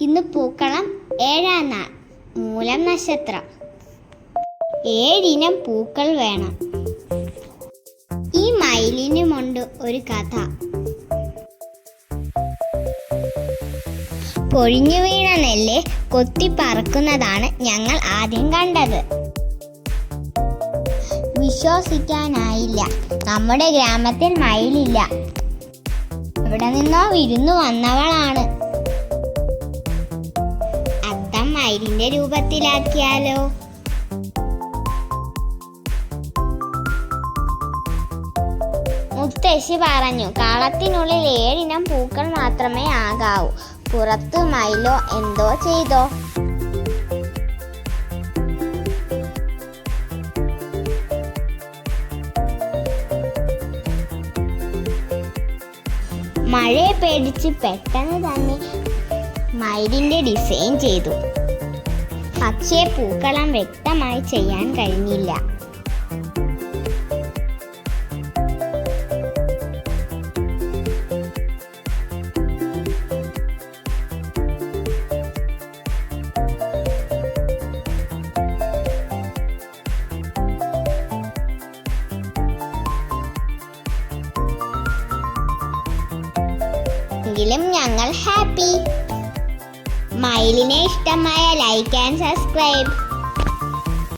ഇന്ന് പൂക്കളം ഏഴാം നാൾ. മൂലം നക്ഷത്രം. ഏഴിനം പൂക്കൾ വേണം. ഈ മയിലിനുമുണ്ട് ഒരു കഥ. പൊഴിഞ്ഞു വീണ നെല്ല് കൊത്തി പറക്കുന്നതാണ് ഞങ്ങൾ ആദ്യം കണ്ടത്. വിശ്വസിക്കാനായില്ല. നമ്മുടെ ഗ്രാമത്തിൽ മയിലില്ല. ഇവിടെ നിന്നോ വിരുന്നു വന്നവളാണ്. അത്തം മയിലിന്റെ രൂപത്തിലാക്കിയാലോ? മുത്തശ്ശി പറഞ്ഞു കളത്തിനുള്ളിൽ ഏഴിനം പൂക്കൾ മാത്രമേ ആകാവൂ. പുറത്ത് മയിലോ എന്തോ ചെയ്തോ? മഴയെ പേടിച്ച് പെട്ടെന്ന് തന്നെ മയിലിന്റെ ഡിസൈൻ ചെയ്തു. പക്ഷേ പൂക്കളം വ്യക്തമായി ചെയ്യാൻ കഴിഞ്ഞില്ല. എങ്കിലും ഞങ്ങൾ ഹാപ്പി. മയിലിനെ ഇഷ്ടമായ ലൈക്ക് ആൻഡ് സബ്സ്ക്രൈബ്